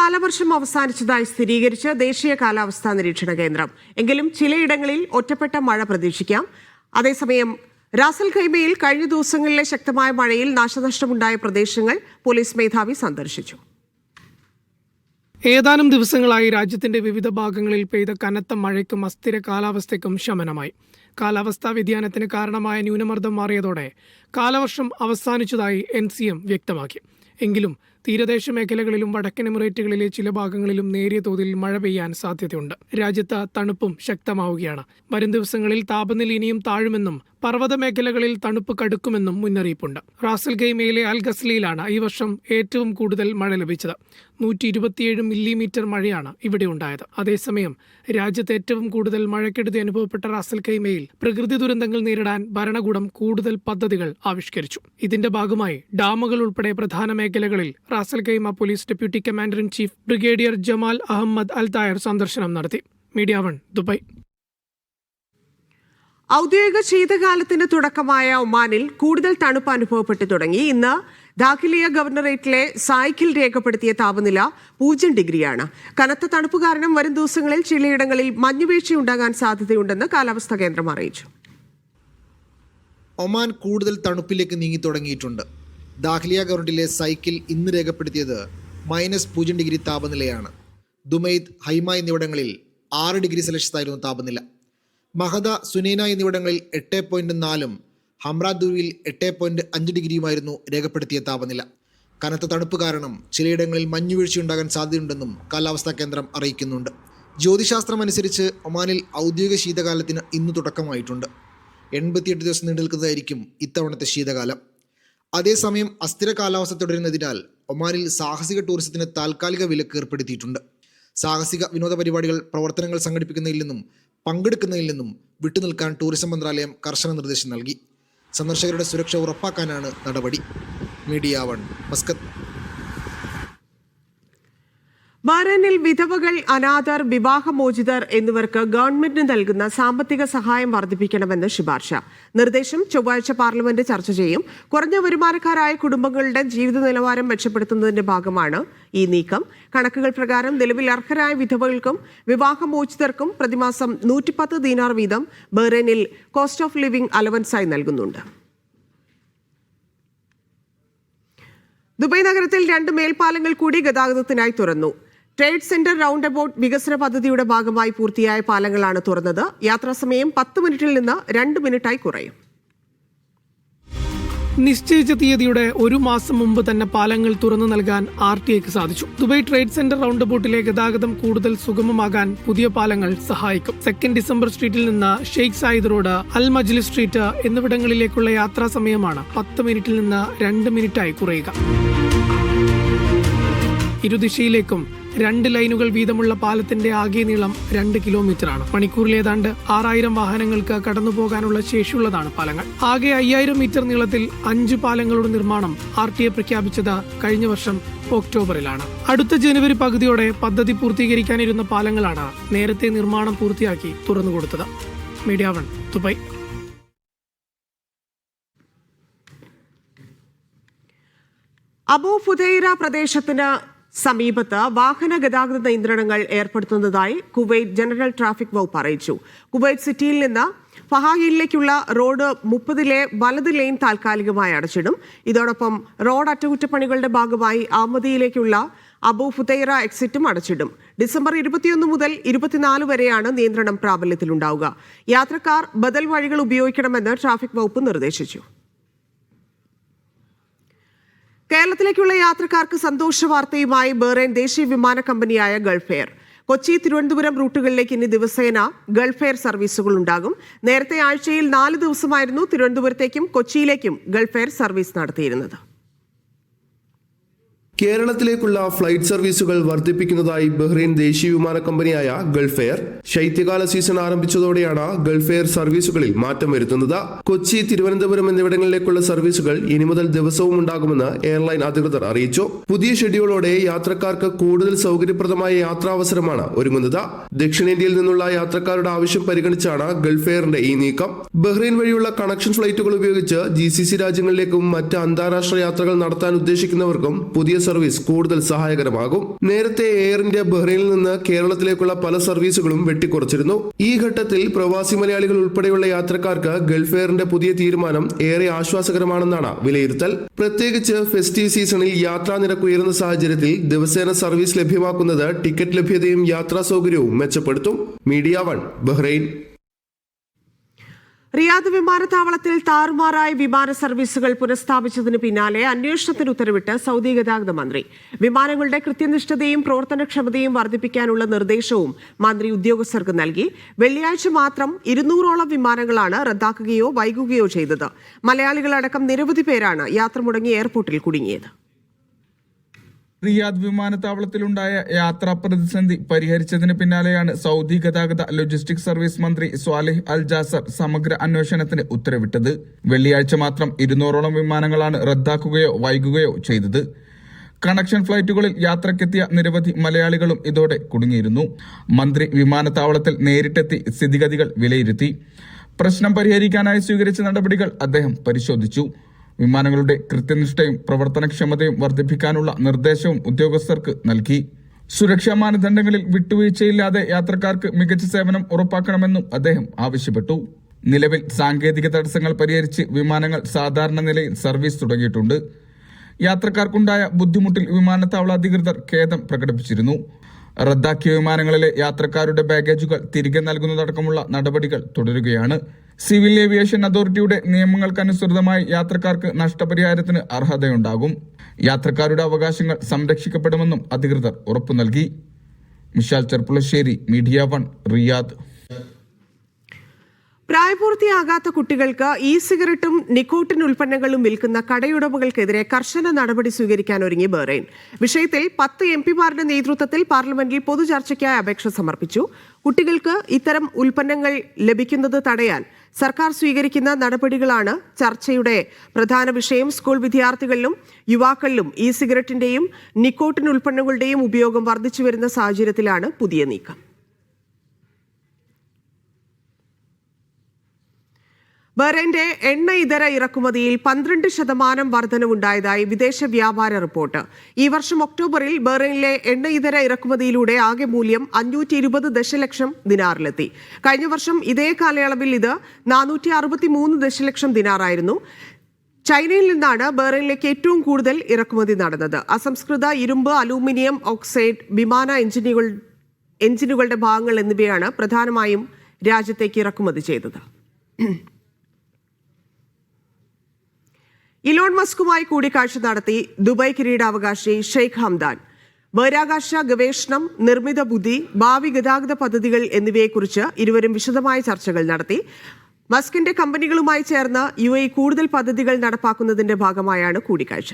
കാലവർഷം അവസാനിച്ചതായി സ്ഥിരീകരിച്ച ദേശീയ കാലാവസ്ഥാ നിരീക്ഷണ കേന്ദ്രം. എങ്കിലും ചിലയിടങ്ങളിൽ ഒറ്റപ്പെട്ട മഴ പ്രതീക്ഷിക്കാം. അതേസമയം റാസൽ ഖൈമയിൽ കഴിഞ്ഞ ദിവസങ്ങളിലെ ശക്തമായ മഴയിൽ നാശനഷ്ടമുണ്ടായ പ്രദേശങ്ങൾ പോലീസ് മേധാവി സന്ദർശിച്ചു. ഏതാനും ദിവസങ്ങളായി രാജ്യത്തിന്റെ വിവിധ ഭാഗങ്ങളിൽ പെയ്ത കനത്ത മഴയ്ക്കും അസ്ഥിര കാലാവസ്ഥയ്ക്കും ശമനമായി. കാലാവസ്ഥാ വ്യതിയാനത്തിന് കാരണമായ ന്യൂനമർദ്ദം മാറിയതോടെ കാലവർഷം അവസാനിച്ചതായി എൻ വ്യക്തമാക്കി. എങ്കിലും തീരദേശ മേഖലകളിലും വടക്കൻ എമിറേറ്റുകളിലെ ചില ഭാഗങ്ങളിലും നേരിയ തോതിൽ മഴ പെയ്യാൻ സാധ്യതയുണ്ട്. രാജ്യത്ത് തണുപ്പും ശക്തമാവുകയാണ്. വരും ദിവസങ്ങളിൽ താപനില ഇനിയും താഴുമെന്നും പർവത മേഖലകളിൽ തണുപ്പ് കടുക്കുമെന്നും മുന്നറിയിപ്പുണ്ട്. റാസൽ ഗെയ്മയിലെ ഈ വർഷം ഏറ്റവും കൂടുതൽ മഴ ലഭിച്ചത്. നൂറ്റി ഇരുപത്തിയേഴ് മില്ലിമീറ്റർ മഴയാണ് ഇവിടെ ഉണ്ടായത്. അതേസമയം രാജ്യത്ത് ഏറ്റവും കൂടുതൽ മഴക്കെടുതി അനുഭവപ്പെട്ട റാസൽ കൈമയിൽ പ്രകൃതി ദുരന്തങ്ങൾ നേരിടാൻ ഭരണകൂടം കൂടുതൽ പദ്ധതികൾ ആവിഷ്കരിച്ചു. ഇതിന്റെ ഭാഗമായി ഡാമുകൾ ഉൾപ്പെടെ പ്രധാന മേഖലകളിൽ Ras al Khaimah police deputy commander in chief brigadier Jamal Ahmed al Tayer സന്ദർശനം നടത്തി. Media one Dubai. ഔദ്യോഗിക ശീതകാലത്തിന്റെ തുടക്കമായ ഒമാനിൽ കൂടുതൽ തണുപ്പ് അനുഭവപ്പെട്ടു തുടങ്ങി. ഇന്ന് ദാഖിലിയ ഗവർണറേറ്റിലെ സായ്ക്കിൽ രേഖപ്പെടുത്തിയ താപനില പൂജ്യം ഡിഗ്രിയാണ്. കനത്ത തണുപ്പ് കാരണം വരും ദിവസങ്ങളിൽ ചിലയിടങ്ങളിൽ മഞ്ഞുവീഴ്ചയുണ്ടാകാൻ സാധ്യതയുണ്ടെന്ന് കാലാവസ്ഥാ കേന്ദ്രം അറിയിച്ചു. ഒമാൻ കൂടുതൽ തണുപ്പിലേക്ക് നീങ്ങി തുടങ്ങിയിട്ടുണ്ട്. ദാഖ്ലിയ ഗവർണറിലെ സൈക്കിൾ ഇന്ന് രേഖപ്പെടുത്തിയത് മൈനസ് പൂജ്യം ഡിഗ്രി താപനിലയാണ്. ദുമൈദ് ഹൈമ എന്നിവിടങ്ങളിൽ ആറ് ഡിഗ്രി സെൽഷ്യസ് ആയിരുന്നു താപനില. മഹദ സുനൈന എന്നിവിടങ്ങളിൽ എട്ട് പോയിന്റ് നാലും ഹംറാദുവിൽ എട്ട് പോയിന്റ് അഞ്ച് ഡിഗ്രിയുമായിരുന്നു രേഖപ്പെടുത്തിയ താപനില. കനത്ത തണുപ്പ് കാരണം ചിലയിടങ്ങളിൽ മഞ്ഞുവീഴ്ചയുണ്ടാകാൻ സാധ്യതയുണ്ടെന്നും കാലാവസ്ഥാ കേന്ദ്രം അറിയിക്കുന്നുണ്ട്. ജ്യോതിശാസ്ത്രം അനുസരിച്ച് ഒമാനിൽ ഔദ്യോഗിക ശീതകാലത്തിന് ഇന്ന് തുടക്കമായിട്ടുണ്ട്. എൺപത്തിയെട്ട് ദിവസം നീണ്ടുനിൽക്കുന്നതായിരിക്കും ഇത്തവണത്തെ ശീതകാലം. അതേസമയം അസ്ഥിര കാലാവസ്ഥ തുടരുന്നതിനാൽ ഒമാനിൽ സാഹസിക ടൂറിസത്തിന് താൽക്കാലിക വിലക്ക് ഏർപ്പെടുത്തിയിട്ടുണ്ട്. സാഹസിക വിനോദ പരിപാടികൾ പ്രവർത്തനങ്ങൾ സംഘടിപ്പിക്കുന്നതിൽ നിന്നും പങ്കെടുക്കുന്നതിൽ നിന്നും വിട്ടുനിൽക്കാൻ ടൂറിസം മന്ത്രാലയം കർശന നിർദ്ദേശം നൽകി. സന്ദർശകരുടെ സുരക്ഷ ഉറപ്പാക്കാനാണ് നടപടി. Media one Muscat. ബഹ്റൈനിൽ വിധവകൾ അനാഥർ വിവാഹമോചിതർ എന്നിവർക്ക് ഗവൺമെന്റിന് നൽകുന്ന സാമ്പത്തിക സഹായം വർദ്ധിപ്പിക്കണമെന്ന് ശുപാർശ. നിർദ്ദേശം ചൊവ്വാഴ്ച പാർലമെന്റ് ചർച്ച ചെയ്യും. കുറഞ്ഞ വരുമാനക്കാരായ കുടുംബങ്ങളുടെ ജീവിത നിലവാരം മെച്ചപ്പെടുത്തുന്നതിന്റെ ഭാഗമാണ് ഈ നീക്കം. കണക്കുകൾ പ്രകാരം നിലവിൽ അർഹരായ വിധവകൾക്കും വിവാഹമോചിതർക്കും പ്രതിമാസം നൂറ്റിപ്പത്ത് ദീനാർ വീതം ബഹ്റൈനിൽ കോസ്റ്റ് ഓഫ് ലിവിംഗ് അലവൻസായി നൽകുന്നുണ്ട്. ദുബൈ നഗരത്തിൽ രണ്ട് മേൽപ്പാലങ്ങൾ കൂടി ഗതാഗതത്തിനായി തുറന്നു. ട്രേഡ് സെന്റർ റൗണ്ട് അബൌട്ട് വികസന പദ്ധതിയുടെ ഭാഗമായി പൂർത്തിയായ പാലങ്ങളാണ് തുറന്നത്. യാത്രാസമയം പത്ത് മിനിറ്റിൽ നിന്ന് രണ്ട് മിനിറ്റായി കുറയും. നിശ്ചയിച്ച തീയതിയുടെ ഒരു മാസം മുമ്പ് തന്നെ പാലങ്ങൾ തുറന്നു നൽകാൻ ആർ ടി ഐക്ക് സാധിച്ചു. ദുബൈ ട്രേഡ് സെന്റർ റൗണ്ട് ബോട്ടിലെ ഗതാഗതം കൂടുതൽ സുഗമമാകാൻ പുതിയ പാലങ്ങൾ സഹായിക്കും. സെക്കൻഡ് ഡിസംബർ സ്ട്രീറ്റിൽ നിന്ന് Sheikh Zayed road Al Majli street എന്നിവിടങ്ങളിലേക്കുള്ള യാത്രാ സമയമാണ് പത്ത് മിനിറ്റിൽ നിന്ന് രണ്ട് മിനിറ്റായി കുറയുക. ഇരുദിശയിലേക്കും രണ്ട് ലൈനുകൾ വീതമുള്ള പാലത്തിന്റെ ആകെ നീളം രണ്ട് കിലോമീറ്ററാണ്. മണിക്കൂറിൽ ഏതാണ്ട് ആറായിരം വാഹനങ്ങൾക്ക് കടന്നു പോകാനുള്ള ശേഷിയുള്ളതാണ് പാലങ്ങൾ. ആകെ അയ്യായിരം മീറ്റർ നീളത്തിൽ അഞ്ച് പാലങ്ങളുടെ നിർമ്മാണം ആർ ടി എ പ്രഖ്യാപിച്ചത് കഴിഞ്ഞ വർഷം ഒക്ടോബറിലാണ്. അടുത്ത ജനുവരി പകുതിയോടെ പദ്ധതി പൂർത്തീകരിക്കാനിരുന്ന പാലങ്ങളാണ് നേരത്തെ നിർമ്മാണം പൂർത്തിയാക്കി തുറന്നുകൊടുത്തത്. Media one Dubai. അബു ഫുദൈറ പ്രദേശത്തിന് സമീപത്ത് വാഹന ഗതാഗത നിയന്ത്രണങ്ങൾ ഏർപ്പെടുത്തുന്നതായി കുവൈറ്റ് ജനറൽ ട്രാഫിക് വകുപ്പ് അറിയിച്ചു. കുവൈറ്റ് സിറ്റിയിൽ നിന്ന് ഫഹായിലേക്കുള്ള റോഡ് മുപ്പതിലെ വലത് ലെയിൻ താൽക്കാലികമായി അടച്ചിടും. ഇതോടൊപ്പം റോഡ് അറ്റകുറ്റപ്പണികളുടെ ഭാഗമായി ആമതിയിലേക്കുള്ള അബു ഫുതൈറ എക്സിറ്റും അടച്ചിടും. ഡിസംബർ ഇരുപത്തിയൊന്ന് മുതൽ ഇരുപത്തിനാല് വരെയാണ് നിയന്ത്രണം പ്രാബല്യത്തിലുണ്ടാവുക. യാത്രക്കാർ ബദൽ വഴികൾ ഉപയോഗിക്കണമെന്ന് ട്രാഫിക് വകുപ്പ് നിർദ്ദേശിച്ചു. കേരളത്തിലേക്കുള്ള യാത്രക്കാർക്ക് സന്തോഷ വാർത്തയുമായി ബഹ്റൈൻ ദേശീയ വിമാന കമ്പനിയായ ഗൾഫ് എയർ. കൊച്ചി തിരുവനന്തപുരം റൂട്ടുകളിലേക്ക് ഇനി ദിവസേന ഗൾഫ് എയർ സർവീസുകൾ ഉണ്ടാകും. നേരത്തെ ആഴ്ചയിൽ നാല് ദിവസമായിരുന്നു തിരുവനന്തപുരത്തേക്കും കൊച്ചിയിലേക്കും ഗൾഫ് എയർ സർവീസ് നടത്തിയിരുന്നത്. കേരളത്തിലേക്കുള്ള ഫ്ലൈറ്റ് സർവീസുകൾ വർദ്ധിപ്പിക്കുന്നതായി ബഹ്റൈൻ ദേശീയ വിമാന കമ്പനിയായ ഗൾഫ് എയർ ശൈത്യകാല സീസൺ ആരംഭിച്ചതോടെയാണ് ഗൾഫ് എയർ സർവീസുകളിൽ മാറ്റം വരുത്തുന്നത്. കൊച്ചി തിരുവനന്തപുരം എന്നിവിടങ്ങളിലേക്കുള്ള സർവീസുകൾ ഇനി മുതൽ ദിവസവും ഉണ്ടാകുമെന്ന് എയർലൈൻ അധികൃതർ അറിയിച്ചു. പുതിയ ഷെഡ്യൂളോടെ യാത്രക്കാർക്ക് കൂടുതൽ സൗകര്യപ്രദമായ യാത്രാവസരമാണ് ഒരുങ്ങുന്നത്. ദക്ഷിണേന്ത്യയിൽ നിന്നുള്ള യാത്രക്കാരുടെ ആവശ്യം പരിഗണിച്ചാണ് ഗൾഫ് എയറിന്റെ ഈ നീക്കം. ബഹ്റൈൻ വഴിയുള്ള കണക്ഷൻ ഫ്ലൈറ്റുകൾ ഉപയോഗിച്ച് ജി രാജ്യങ്ങളിലേക്കും മറ്റ് അന്താരാഷ്ട്ര യാത്രകൾ നടത്താൻ ഉദ്ദേശിക്കുന്നവർക്കും പുതിയ സർവീസ് കൂടുതൽ സഹായകരമാകും. നേരത്തെ എയർ ഇന്ത്യ ബഹ്റൈനിൽ നിന്ന് കേരളത്തിലേക്കുള്ള പല സർവീസുകളും വെട്ടിക്കുറച്ചിരുന്നു. ഈ ഘട്ടത്തിൽ പ്രവാസി മലയാളികൾ ഉൾപ്പെടെയുള്ള യാത്രക്കാർക്ക് ഗൾഫ് എയറിന്റെ പുതിയ തീരുമാനം ഏറെ ആശ്വാസകരമാണെന്നാണ് വിലയിരുത്തൽ. പ്രത്യേകിച്ച് ഫെസ്റ്റീവ് സീസണിൽ യാത്രാ നിരക്ക് ഉയരുന്ന സാഹചര്യത്തിൽ ദിവസേന സർവീസ് ലഭ്യമാക്കുന്നത് ടിക്കറ്റ് ലഭ്യതയും യാത്രാ സൗകര്യവും മെച്ചപ്പെടുത്തും. Media one Bahrain. റിയാദ് വിമാനത്താവളത്തിൽ താറുമാറായ വിമാന സർവീസുകൾ പുനഃസ്ഥാപിച്ചതിന് പിന്നാലെ അന്വേഷണത്തിന് ഉത്തരവിട്ട് സൗദി ഗതാഗത മന്ത്രി. വിമാനങ്ങളുടെ കൃത്യനിഷ്ഠതയും പ്രവർത്തനക്ഷമതയും വർദ്ധിപ്പിക്കാനുള്ള നിർദ്ദേശവും മന്ത്രി ഉദ്യോഗസ്ഥർക്ക് നൽകി. വെള്ളിയാഴ്ച മാത്രം ഇരുന്നൂറോളം വിമാനങ്ങളാണ് റദ്ദാക്കുകയോ വൈകുകയോ ചെയ്തത്. മലയാളികളടക്കം നിരവധി പേരാണ് യാത്ര മുടങ്ങി എയർപോർട്ടിൽ കുടുങ്ങിയത്. റിയാദ് വിമാനത്താവളത്തിലുണ്ടായ യാത്രാ പ്രതിസന്ധി പരിഹരിച്ചതിന് പിന്നാലെയാണ് സൗദി ഗതാഗത ലോജിസ്റ്റിക് സർവീസ് മന്ത്രി സ്വാലിഹ് അൽ ജാസർ സമഗ്ര അന്വേഷണത്തിന് ഉത്തരവിട്ടത്. വെള്ളിയാഴ്ച മാത്രം ഇരുന്നൂറോളം വിമാനങ്ങളാണ് റദ്ദാക്കുകയോ വൈകുകയോ ചെയ്തത്. കണക്ഷൻ ഫ്ലൈറ്റുകളിൽ യാത്രക്കെത്തിയ നിരവധി മലയാളികളും ഇതോടെ കുടുങ്ങിയിരുന്നു. മന്ത്രി വിമാനത്താവളത്തിൽ നേരിട്ടെത്തി സ്ഥിതിഗതികൾ വിലയിരുത്തി. പ്രശ്നം പരിഹരിക്കാനായി സ്വീകരിച്ച നടപടികൾ അദ്ദേഹം പരിശോധിച്ചു. വിമാനങ്ങളുടെ കൃത്യനിഷ്ഠയും പ്രവർത്തനക്ഷമതയും വർദ്ധിപ്പിക്കാനുള്ള നിർദ്ദേശവും ഉദ്യോഗസ്ഥർക്ക് നൽകി. സുരക്ഷാ മാനദണ്ഡങ്ങളിൽ വിട്ടുവീഴ്ചയില്ലാതെ യാത്രക്കാർക്ക് മികച്ച സേവനം ഉറപ്പാക്കണമെന്നും അദ്ദേഹം ആവശ്യപ്പെട്ടു. നിലവിൽ സാങ്കേതിക തടസ്സങ്ങൾ പരിഹരിച്ച് വിമാനങ്ങൾ സാധാരണ നിലയിൽ സർവീസ് തുടങ്ങിയിട്ടുണ്ട്. യാത്രക്കാർക്കുണ്ടായ ബുദ്ധിമുട്ടിൽ വിമാനത്താവള അധികൃതർ ഖേദം പ്രകടിപ്പിച്ചിരുന്നു. റദ്ദാക്കിയ വിമാനങ്ങളിലെ യാത്രക്കാരുടെ ബാഗേജുകൾ തിരികെ നൽകുന്നതടക്കമുള്ള നടപടികൾ തുടരുകയാണ്. സിവിൽ ഏവിയേഷൻ അതോറിറ്റിയുടെ നിയമങ്ങൾക്കനുസൃതമായി യാത്രക്കാർക്ക് നഷ്ടപരിഹാരത്തിന് അർഹതയുണ്ടാകും. യാത്രക്കാരുടെ അവകാശങ്ങൾ സംരക്ഷിക്കപ്പെടുമെന്നും അധികൃതർ ഉറപ്പു നൽകി Mishal Cherpulassery media one Riyadh. പ്രായപൂർത്തിയാകാത്ത കുട്ടികൾക്ക് ഇ സിഗരറ്റും നിക്കോട്ടിൻ ഉൽപ്പന്നങ്ങളും വിൽക്കുന്ന കടയുടമകൾക്കെതിരെ കർശന നടപടി സ്വീകരിക്കാൻ ഒരുങ്ങി ബഹ്റൈൻ. വിഷയത്തിൽ പത്ത് എം പിമാരുടെ നേതൃത്വത്തിൽ പാർലമെന്റിൽ പൊതുചർച്ചയ്ക്കായി അപേക്ഷ സമർപ്പിച്ചു. കുട്ടികൾക്ക് ഇത്തരം ഉൽപ്പന്നങ്ങൾ ലഭിക്കുന്നത് തടയാൻ സർക്കാർ സ്വീകരിക്കുന്ന നടപടികളാണ് ചർച്ചയുടെ പ്രധാന വിഷയം. സ്കൂൾ വിദ്യാർത്ഥികളിലും യുവാക്കളിലും ഇ സിഗരറ്റിന്റെയും നിക്കോട്ടിൻ ഉൽപ്പന്നങ്ങളുടെയും ഉപയോഗം വർദ്ധിച്ചു വരുന്ന സാഹചര്യത്തിലാണ് പുതിയ നീക്കം. ബഹ്റൈന്റെ എണ്ണ ഇതര ഇറക്കുമതിയിൽ പന്ത്രണ്ട് ശതമാനം വർധനവുണ്ടായതായി വിദേശ വ്യാപാര റിപ്പോർട്ട്. ഈ വർഷം ഒക്ടോബറിൽ ബഹ്റൈനിലെ എണ്ണ ഇതര ഇറക്കുമതിയിലൂടെ ആകെ മൂല്യം അഞ്ഞൂറ്റി ഇരുപത് ദശലക്ഷം ദിനാറിലെത്തി. കഴിഞ്ഞ വർഷം ഇതേ കാലയളവിൽ ഇത് നാനൂറ്റി അറുപത്തി മൂന്ന് ദശലക്ഷം ദിനാറായിരുന്നു. ചൈനയിൽ നിന്നാണ് ബഹ്റൈനിലേക്ക് ഏറ്റവും കൂടുതൽ ഇറക്കുമതി നടന്നത്. അസംസ്കൃത ഇരുമ്പ് അലൂമിനിയം ഓക്സൈഡ് വിമാന എഞ്ചിനുകൾ എഞ്ചിനുകളുടെ ഭാഗങ്ങൾ എന്നിവയാണ് പ്രധാനമായും രാജ്യത്തേക്ക് ഇറക്കുമതി ചെയ്തത്. ഇലോൺ മസ്കുമായി കൂടിക്കാഴ്ച നടത്തി ദുബായ് കിരീടാവകാശി ഷെയ്ഖ് ഹംദാൻ. ബഹിരാകാശ ഗവേഷണം നിർമ്മിത ബുദ്ധി ഭാവി ഗതാഗത പദ്ധതികൾ എന്നിവയെക്കുറിച്ച് ഇരുവരും വിശദമായ ചർച്ചകൾ നടത്തി. മസ്കിന്റെ കമ്പനികളുമായി ചേർന്ന് യു എ കൂടുതൽ പദ്ധതികൾ നടപ്പാക്കുന്നതിന്റെ ഭാഗമായാണ് കൂടിക്കാഴ്ച.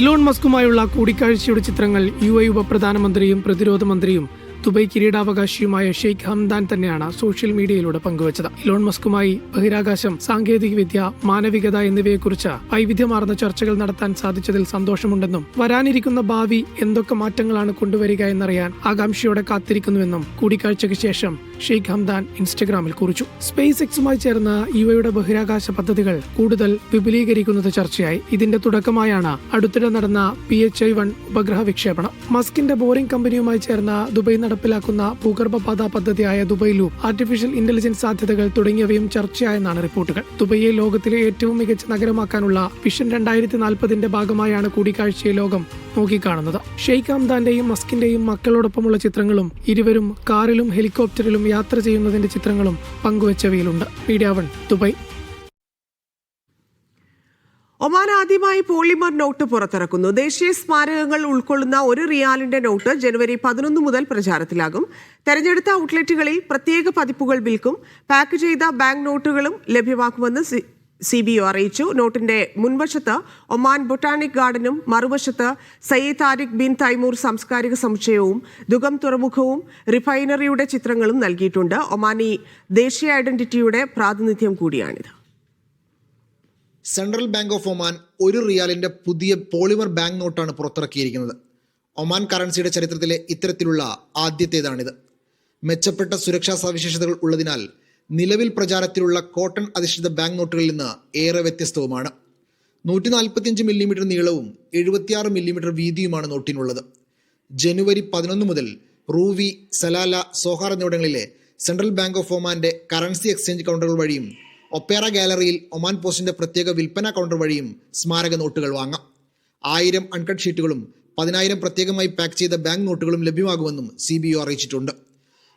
ഇലോൺ മസ്കുമായുള്ള കൂടിക്കാഴ്ചയുടെ ചിത്രങ്ങൾ യു എ ഉപപ്രധാനമന്ത്രിയും പ്രതിരോധ മന്ത്രിയും ദുബൈ കിരീടാവകാശിയുമായ ഷെയ്ഖ് ഹംദാൻ തന്നെയാണ് സോഷ്യൽ മീഡിയയിലൂടെ പങ്കുവച്ചത്. ഇലോൺ മസ്കുമായി ബഹിരാകാശം സാങ്കേതികവിദ്യ മാനവികത എന്നിവയെക്കുറിച്ച് വൈവിധ്യമാർന്ന ചർച്ചകൾ നടത്താൻ സാധിച്ചതിൽ സന്തോഷമുണ്ടെന്നും വരാനിരിക്കുന്ന ഭാവി എന്തൊക്കെ മാറ്റങ്ങളാണ് കൊണ്ടുവരിക എന്നറിയാൻ ആകാംക്ഷയോടെ കാത്തിരിക്കുന്നുവെന്നും കൂടിക്കാഴ്ചയ്ക്ക് ശേഷം ഷെയ്ഖ് ഹംദാൻ ഇൻസ്റ്റഗ്രാമിൽ കുറിച്ചു. സ്പേസ് എക്സുമായി ചേർന്ന യു എയുടെ ബഹിരാകാശ പദ്ധതികൾ കൂടുതൽ വിപുലീകരിക്കുന്നത് ചർച്ചയായി. ഇതിന്റെ തുടക്കമായാണ് അടുത്തിടെ നടന്ന പി എച്ച് ഐ വൺ ഉപഗ്രഹ വിക്ഷേപണം. മസ്കിന്റെ ബോറിംഗ് കമ്പനിയുമായി ചേർന്ന ദുബൈ നടപ്പിലാക്കുന്ന ഭൂഗർഭപാത പദ്ധതിയായ ദുബൈ ആർട്ടിഫിഷ്യൽ ഇന്റലിജൻസ് സാധ്യതകൾ തുടങ്ങിയവയും ചർച്ചയായെന്നാണ് റിപ്പോർട്ടുകൾ. ദുബൈയെ ലോകത്തിലെ ഏറ്റവും മികച്ച നഗരമാക്കാനുള്ള വിഷൻ രണ്ടായിരത്തി നാൽപ്പതിന്റെ ഭാഗമായാണ് കൂടിക്കാഴ്ചയെ ലോകം നോക്കിക്കാണുന്നത്. ഷെയ്ഖ് ഹംദാന്റെയും മസ്കിന്റെയും മക്കളോടൊപ്പമുള്ള ചിത്രങ്ങളും ഇരുവരും കാറിലും ഹെലികോപ്റ്ററിലും യാത്ര ചെയ്യുന്നതിന്റെ ചിത്രങ്ങളും പങ്കുവച്ചവയിലുണ്ട്. Media one Dubai. ഒമാൻ ആദ്യമായി പോളിമർ നോട്ട് പുറത്തിറക്കുന്നു. ദേശീയ സ്മാരകങ്ങൾ ഉൾക്കൊള്ളുന്ന ഒരു റിയാലിന്റെ നോട്ട് ജനുവരി പതിനൊന്ന് മുതൽ പ്രചാരത്തിലാകും. തെരഞ്ഞെടുത്ത ഔട്ട്ലെറ്റുകളിൽ പ്രത്യേക പതിപ്പുകൾ വിൽക്കും. പാക്ക് ചെയ്ത ബാങ്ക് നോട്ടുകളും ലഭ്യമാക്കുമെന്ന് സി ബി ഒ അറിയിച്ചു. നോട്ടിന്റെ മുൻവശത്ത് ഒമാൻ ബൊട്ടാണിക് ഗാർഡനും മറുവശത്ത് സയ്യിദ് താരിഖ് ബിൻ തൈമൂർ സാംസ്കാരിക സമുച്ചയവും ദുഗം തുറമുഖവും റിഫൈനറിയുടെ ചിത്രങ്ങളും നൽകിയിട്ടുണ്ട്. ഒമാനി ദേശീയ ഐഡന്റിറ്റിയുടെ പ്രാതിനിധ്യം കൂടിയാണിത്. സെൻട്രൽ ബാങ്ക് ഓഫ് ഒമാൻ ഒരു റിയാലിന്റെ പുതിയ പോളിമർ ബാങ്ക് നോട്ടാണ് പുറത്തിറക്കിയിരിക്കുന്നത്. ഒമാൻ കറൻസിയുടെ ചരിത്രത്തിലെ ഇത്തരത്തിലുള്ള ആദ്യത്തേതാണിത്. മെച്ചപ്പെട്ട സുരക്ഷാ സവിശേഷതകൾ ഉള്ളതിനാൽ നിലവിൽ പ്രചാരത്തിലുള്ള കോട്ടൺ അധിഷ്ഠിത ബാങ്ക് നോട്ടുകളിൽ നിന്ന് ഏറെ വ്യത്യസ്തവുമാണ്. നൂറ്റി നാൽപ്പത്തിയഞ്ച് മില്ലിമീറ്റർ നീളവും എഴുപത്തിയാറ് മില്ലിമീറ്റർ വീതിയുമാണ് നോട്ടിനുള്ളത്. ജനുവരി പതിനൊന്ന് മുതൽ റൂവി സലാല സോഹാർ എന്നിവിടങ്ങളിലെ സെൻട്രൽ ബാങ്ക് ഓഫ് ഒമാന്റെ കറൻസി എക്സ്ചേഞ്ച് കൗണ്ടറുകൾ വഴിയും ഒപ്പേറ ഗാലറിയിൽ ഒമാൻ പോസ്റ്റിന്റെ പ്രത്യേക വിൽപ്പന കൗണ്ടർ വഴിയും സ്മാരക നോട്ടുകൾ വാങ്ങാം. ആയിരം അൺകട്ട് ഷീറ്റുകളും പതിനായിരം പ്രത്യേകമായി പാക്ക് ചെയ്ത ബാങ്ക് നോട്ടുകളും ലഭ്യമാകുമെന്നും സി ബി ഒ അറിയിച്ചിട്ടുണ്ട്.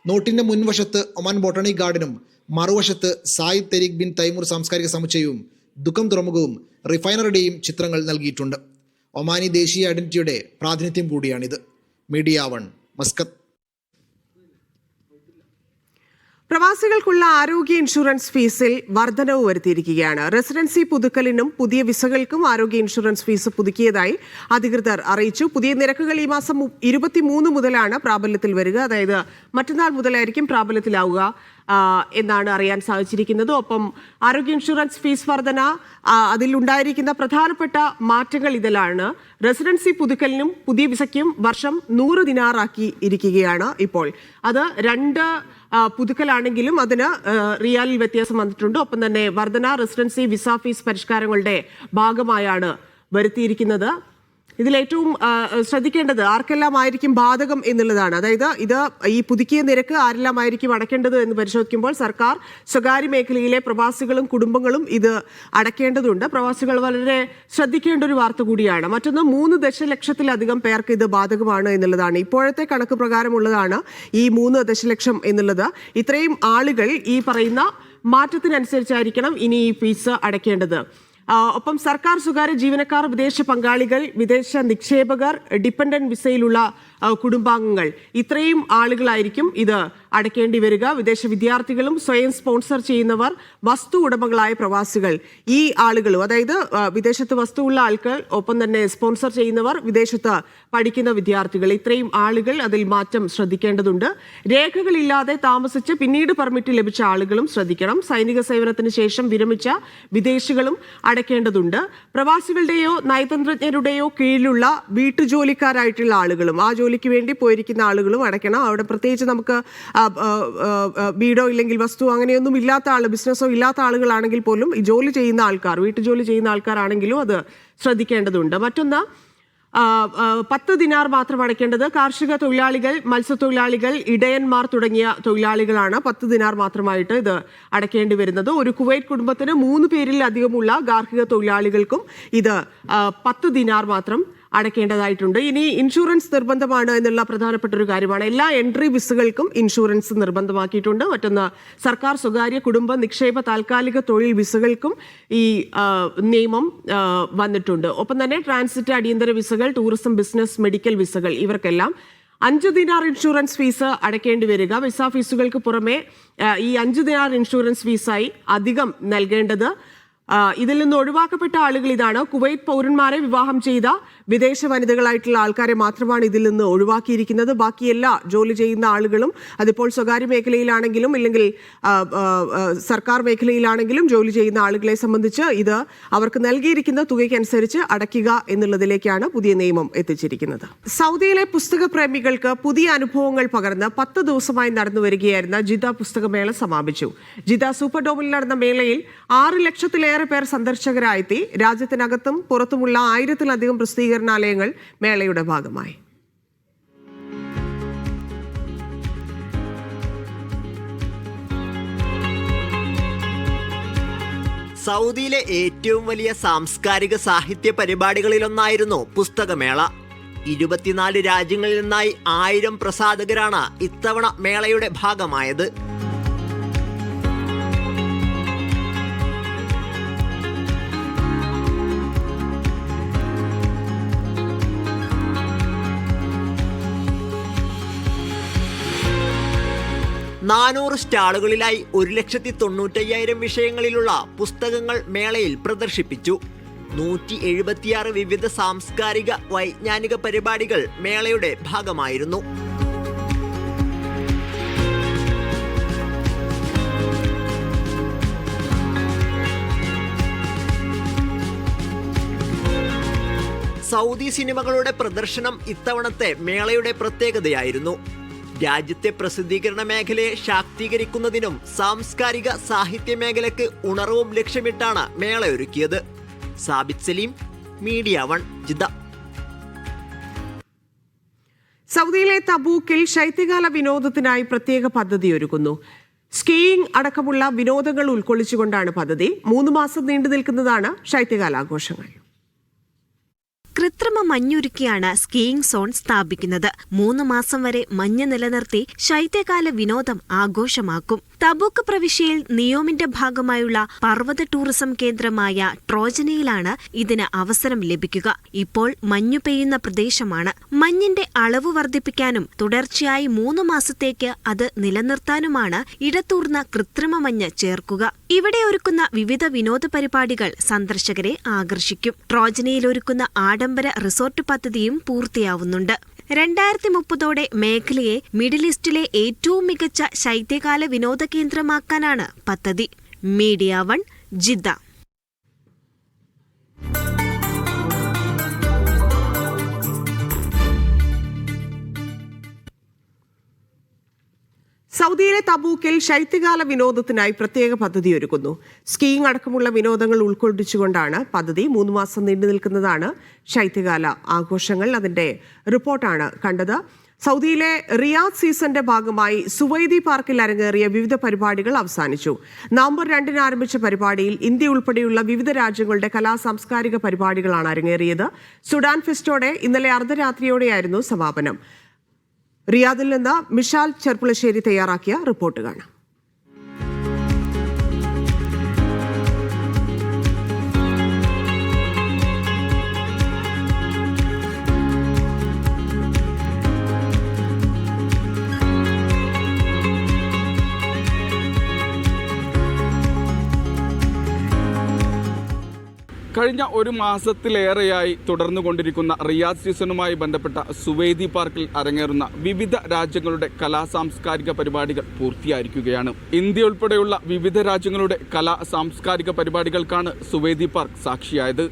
നോട്ടിന്റെ മുൻവശത്ത് ഒമാൻ ബോട്ടണി ഗാർഡനും മറുവശത്ത് സായിദ് തെരീഖ് ബിൻ തൈമൂർ സാംസ്കാരിക സമുച്ചയവും ദുഃഖം തുറമുഖവും റിഫൈനറിയുടെയും ചിത്രങ്ങൾ നൽകിയിട്ടുണ്ട്. ഒമാനി ദേശീയ ഐഡന്റിറ്റിയുടെ പ്രാതിനിധ്യം കൂടിയാണിത്. Media one Muscat. പ്രവാസികൾക്കുള്ള ആരോഗ്യ ഇൻഷുറൻസ് ഫീസിൽ വർധനവ് വരുത്തിയിരിക്കുകയാണ്. റെസിഡൻസി പുതുക്കലിനും പുതിയ വിസകൾക്കും ആരോഗ്യ ഇൻഷുറൻസ് ഫീസ് പുതുക്കിയതായി അധികൃതർ അറിയിച്ചു. പുതിയ നിരക്കുകൾ ഈ മാസം ഇരുപത്തിമൂന്ന് മുതലാണ് പ്രാബല്യത്തിൽ വരിക. അതായത് മറ്റന്നാൾ മുതലായിരിക്കും പ്രാബല്യത്തിലാവുക എന്നാണ് അറിയാൻ സാധിച്ചിരിക്കുന്നത്. ഒപ്പം ആരോഗ്യ ഇൻഷുറൻസ് ഫീസ് വർധന അതിലുണ്ടായിരിക്കുന്ന പ്രധാനപ്പെട്ട മാറ്റങ്ങൾ ഇതിലാണ്. റെസിഡൻസി പുതുക്കലിനും പുതിയ വിസയ്ക്കും വർഷം നൂറ് ദിനാറാക്കി ഇരിക്കുകയാണ് ഇപ്പോൾ. അത് രണ്ട് പുതുക്കലാണെങ്കിലും അതിന് റിയാലിൽ വ്യത്യാസം വന്നിട്ടുണ്ട്. ഒപ്പം തന്നെ വർധന റെസിഡൻസി വിസ ഫീസ് പരിഷ്കാരങ്ങളുടെ ഭാഗമായാണ് വരുത്തിയിരിക്കുന്നത്. ആ, ശ്രദ്ധിക്കേണ്ടത് ആർക്കെല്ലാം ആയിരിക്കും ബാധകം എന്നുള്ളതാണ്. അതായത് ഇത് ഈ പുതുക്കിയ നിരക്ക് ആരെല്ലാം ആയിരിക്കും അടയ്ക്കേണ്ടത് എന്ന് പരിശോധിക്കുമ്പോൾ സർക്കാർ സ്വകാര്യ മേഖലയിലെ പ്രവാസികളും കുടുംബങ്ങളും ഇത് അടയ്ക്കേണ്ടതുണ്ട്. പ്രവാസികൾ വളരെ ശ്രദ്ധിക്കേണ്ട ഒരു വാർത്ത കൂടിയാണ്. മറ്റൊന്ന് മൂന്ന് ദശലക്ഷത്തിലധികം പേർക്ക് ഇത് ബാധകമാണ് എന്നുള്ളതാണ്. ഇപ്പോഴത്തെ കണക്ക് പ്രകാരമുള്ളതാണ് ഈ മൂന്ന് ദശലക്ഷം എന്നുള്ളത്. ഇത്രയും ആളുകൾ ഈ പറയുന്ന മാറ്റത്തിനനുസരിച്ചായിരിക്കണം ഇനി ഈ ഫീസ് അടയ്ക്കേണ്ടത്. ഒപ്പം സർക്കാർ സ്വകാര്യ ജീവനക്കാർ വിദേശ പങ്കാളികൾ വിദേശ നിക്ഷേപകർ ഡിപ്പെൻഡന്റ് വിസയിലുള്ള കുടുംബാംഗങ്ങൾ. ഇത്രയും ആളുകളായിരിക്കും ഇത് അടയ്ക്കേണ്ടി വരിക. വിദേശ വിദ്യാർത്ഥികളും സ്വയം സ്പോൺസർ ചെയ്യുന്നവർ വസ്തു ഉടമകളായ പ്രവാസികൾ ഈ ആളുകളും അതായത് വിദേശത്ത് വസ്തു ഉള്ള ആൾക്കാർ ഒപ്പം തന്നെ സ്പോൺസർ ചെയ്യുന്നവർ വിദേശത്ത് പഠിക്കുന്ന വിദ്യാർത്ഥികൾ. ഇത്രയും ആളുകൾ അതിൽ മാറ്റം ശ്രദ്ധിക്കേണ്ടതുണ്ട്. രേഖകളില്ലാതെ താമസിച്ച് പിന്നീട് പെർമിറ്റ് ലഭിച്ച ആളുകളും ശ്രദ്ധിക്കണം. സൈനിക സേവനത്തിന് ശേഷം വിരമിച്ച വിദേശികളും അടയ്ക്കേണ്ടതുണ്ട്. പ്രവാസികളുടെയോ നയതന്ത്രജ്ഞരുടെയോ കീഴിലുള്ള വീട്ടുജോലിക്കാരായിട്ടുള്ള ആളുകളും ആ ജോലിക്ക് വേണ്ടി പോയിരിക്കുന്ന ആളുകളും അടയ്ക്കണം. അവിടെ പ്രത്യേകിച്ച് നമുക്ക് വീടോ ഇല്ലെങ്കിൽ വസ്തു അങ്ങനെയൊന്നും ഇല്ലാത്ത ആൾ ബിസിനസ്സോ ഇല്ലാത്ത ആളുകളാണെങ്കിൽ പോലും ഈ ജോലി ചെയ്യുന്ന ആൾക്കാർ വീട്ടു ജോലി ചെയ്യുന്ന ആൾക്കാരാണെങ്കിലും അത് ശ്രദ്ധിക്കേണ്ടതുണ്ട്. മറ്റൊന്ന് പത്ത് ദിനാർ മാത്രം അടയ്ക്കേണ്ടത് കാർഷിക തൊഴിലാളികൾ മത്സ്യത്തൊഴിലാളികൾ ഇടയന്മാർ തുടങ്ങിയ തൊഴിലാളികളാണ് പത്ത് ദിനാർ മാത്രമായിട്ട് ഇത് അടയ്ക്കേണ്ടി വരുന്നത്. ഒരു കുവൈറ്റ് കുടുംബത്തിന് മൂന്ന് പേരിൽ അധികമുള്ള ഗാർഹിക തൊഴിലാളികൾക്കും ഇത് പത്ത് ദിനാർ മാത്രം അടയ്ക്കേണ്ടതായിട്ടുണ്ട് ഇനി ഇൻഷുറൻസ് നിർബന്ധമാണ് എന്നുള്ള പ്രധാനപ്പെട്ട ഒരു കാര്യമാണ്. എല്ലാ എൻട്രി വിസകൾക്കും ഇൻഷുറൻസ് നിർബന്ധമാക്കിയിട്ടുണ്ട്. മറ്റൊന്ന് സർക്കാർ സ്വകാര്യ കുടുംബ നിക്ഷേപ താൽക്കാലിക തൊഴിൽ വിസകൾക്കും ഈ നിയമം വന്നിട്ടുണ്ട്. ഒപ്പം തന്നെ ട്രാൻസിറ്റ് അടിയന്തര വിസകൾ ടൂറിസം ബിസിനസ് മെഡിക്കൽ വിസകൾ ഇവർക്കെല്ലാം അഞ്ച് ദിനാർ ഇൻഷുറൻസ് ഫീസ് അടയ്ക്കേണ്ടി വരിക. വിസ ഫീസുകൾക്ക് പുറമെ ഈ അഞ്ച് ദിനാർ ഇൻഷുറൻസ് ഫീസായി അധികം നൽകേണ്ടത് ഇതിൽ നിന്ന് ഒഴിവാക്കപ്പെട്ട ആളുകൾ ഇതാണ്. കുവൈറ്റ് പൗരന്മാരെ വിവാഹം ചെയ്ത വിദേശ വനിതകളായിട്ടുള്ള ആൾക്കാരെ മാത്രമാണ് ഇതിൽ നിന്ന് ഒഴിവാക്കിയിരിക്കുന്നത്. ബാക്കി എല്ലാ ജോലി ചെയ്യുന്ന ആളുകളും അതിപ്പോൾ സ്വകാര്യ മേഖലയിലാണെങ്കിലും ഇല്ലെങ്കിൽ സർക്കാർ മേഖലയിലാണെങ്കിലും ജോലി ചെയ്യുന്ന ആളുകളെ സംബന്ധിച്ച് ഇത് അവർക്ക് നൽകിയിരിക്കുന്ന തുകയ്ക്കനുസരിച്ച് അടയ്ക്കുക എന്നുള്ളതിലേക്കാണ് പുതിയ നിയമം എത്തിച്ചിരിക്കുന്നത്. സൗദിയിലെ പുസ്തക പ്രേമികൾക്ക് പുതിയ അനുഭവങ്ങൾ പകർന്ന് പത്ത് ദിവസമായി നടന്നു വരികയായിരുന്ന ജിദ പുസ്തകമേള സമാപിച്ചു. ജിദ സൂപ്പർ ഡോമിൽ നടന്ന മേളയിൽ ആറ് ലക്ഷത്തിലേറെ പേർ സന്ദർശകരായെത്തി. രാജ്യത്തിനകത്തും പുറത്തുമുള്ള ആയിരത്തിലധികം പ്രസിദ്ധീകരണാലയങ്ങൾ മേളയുടെ ഭാഗമായി. സൗദിയിലെ ഏറ്റവും വലിയ സാംസ്കാരിക സാഹിത്യ പരിപാടികളിലൊന്നായിരുന്നു പുസ്തകമേള. ഇരുപത്തിനാല് രാജ്യങ്ങളിൽ നിന്നായി ആയിരം പ്രസാധകരാണ് ഇത്തവണ മേളയുടെ ഭാഗമായത്. നാനൂറ് സ്റ്റാളുകളിലായി ഒരു ലക്ഷത്തി തൊണ്ണൂറ്റയ്യായിരം വിഷയങ്ങളിലുള്ള പുസ്തകങ്ങൾ മേളയിൽ പ്രദർശിപ്പിച്ചു. നൂറ്റി എഴുപത്തിയാറ് വിവിധ സാംസ്കാരിക വൈജ്ഞാനിക പരിപാടികൾ മേളയുടെ ഭാഗമായിരുന്നു. സൗദി സിനിമകളുടെ പ്രദർശനം ഇത്തവണത്തെ മേളയുടെ പ്രത്യേകതയായിരുന്നു. രാജ്യത്തെ പ്രസിദ്ധീകരണ മേഖലയെ ശാക്തീകരിക്കുന്നതിനും സാംസ്കാരിക സാഹിത്യ മേഖലയ്ക്ക് ഉണർവും ലക്ഷ്യമിട്ടാണ് മേള ഒരുക്കിയത്. Sabith Saleem media one Jeddah. സൗദിയിലെ തബൂക്കിൽ ശൈത്യകാല വിനോദത്തിനായി പ്രത്യേക പദ്ധതി ഒരുക്കുന്നു. സ്കീയിംഗ് അടക്കമുള്ള വിനോദങ്ങൾ ഉൾക്കൊള്ളിച്ചുകൊണ്ടാണ് പദ്ധതി. മൂന്ന് മാസം നീണ്ടു നിൽക്കുന്നതാണ് ശൈത്യകാലാഘോഷങ്ങൾ. കൃത്രിമ മഞ്ഞൊരുക്കിയാണ് സ്കീയിംഗ് സോൺ സ്ഥാപിക്കുന്നത്. മൂന്ന് മാസം വരെ മഞ്ഞ് നിലനിർത്തി ശൈത്യകാല വിനോദം ആഘോഷമാക്കും. തബൂക്ക് പ്രവിശ്യയിൽ നിയോമിന്റെ ഭാഗമായുള്ള പർവത ടൂറിസം കേന്ദ്രമായ ട്രോജനയിലാണ് ഇതിന് അവസരം ലഭിക്കുക. ഇപ്പോൾ മഞ്ഞു പെയ്യുന്ന പ്രദേശമാണ്. മഞ്ഞിന്റെ അളവ് വർദ്ധിപ്പിക്കാനും തുടർച്ചയായി മൂന്ന് മാസത്തേക്ക് അത് നിലനിർത്താനുമാണ് ഇടത്തൂർന്ന കൃത്രിമ മഞ്ഞ് ചേർക്കുക. ഇവിടെ ഒരുക്കുന്ന വിവിധ വിനോദ പരിപാടികൾ സന്ദർശകരെ ആകർഷിക്കും. ട്രോജനയിൽ ഒരുക്കുന്ന ആഡംബര റിസോർട്ട് പദ്ധതിയും പൂർത്തിയാവുന്നുണ്ട്. രണ്ടായിരത്തി മുപ്പതോടെ മേഖലയെ മിഡിൽ ഈസ്റ്റിലെ ഏറ്റവും മികച്ച ശൈത്യകാല വിനോദ കേന്ദ്രമാക്കാനാണ് പദ്ധതി. Media one Jeddah. സൗദിയിലെ തബൂക്കിൽ ശൈത്യകാല വിനോദത്തിനായി പ്രത്യേക പദ്ധതി ഒരുക്കുന്നു. സ്കീയിങ് അടക്കമുള്ള വിനോദങ്ങൾ ഉൾക്കൊള്ളിച്ചുകൊണ്ടാണ് പദ്ധതി മൂന്ന് മാസം നീണ്ടു നിൽക്കുന്നതാണ് ശൈത്യകാല ആഘോഷങ്ങൾ അതിന്റെ റിപ്പോർട്ടാണ് കണ്ടത്. സൗദിയിലെ റിയാദ് സീസന്റെ ഭാഗമായി സുവൈദി പാർക്കിൽ അരങ്ങേറിയ വിവിധ പരിപാടികൾ അവസാനിച്ചു. നവംബർ രണ്ടിന് ആരംഭിച്ച പരിപാടിയിൽ ഇന്ത്യ ഉൾപ്പെടെയുള്ള വിവിധ രാജ്യങ്ങളുടെ കലാ സാംസ്കാരിക പരിപാടികളാണ് അരങ്ങേറിയത്. സുഡാൻ ഫെസ്റ്റോടെ ഇന്നലെ അർദ്ധരാത്രിയോടെയായിരുന്നു സമാപനം. റിയാദിൽ നിന്ന് മിഷാൽ ചെർപ്പുളശ്ശേരി തയ്യാറാക്കിയ റിപ്പോർട്ട് കാണാം. കഴിഞ്ഞ ഒരു മാസത്തിലേറെയായി തുടർന്നു കൊണ്ടിരിക്കുന്ന റിയാദ് സീസണുമായി ബന്ധപ്പെട്ട സുവേദി പാർക്കിൽ അരങ്ങേറുന്ന വിവിധ രാജ്യങ്ങളുടെ കലാ സാംസ്കാരിക പരിപാടികൾ പൂർത്തിയായിരിക്കുകയാണ്. ഇന്ത്യ ഉൾപ്പെടെയുള്ള വിവിധ രാജ്യങ്ങളുടെ കലാ സാംസ്കാരിക പരിപാടികൾക്കാണ് സുവേദി പാർക്ക് സാക്ഷിയായത്.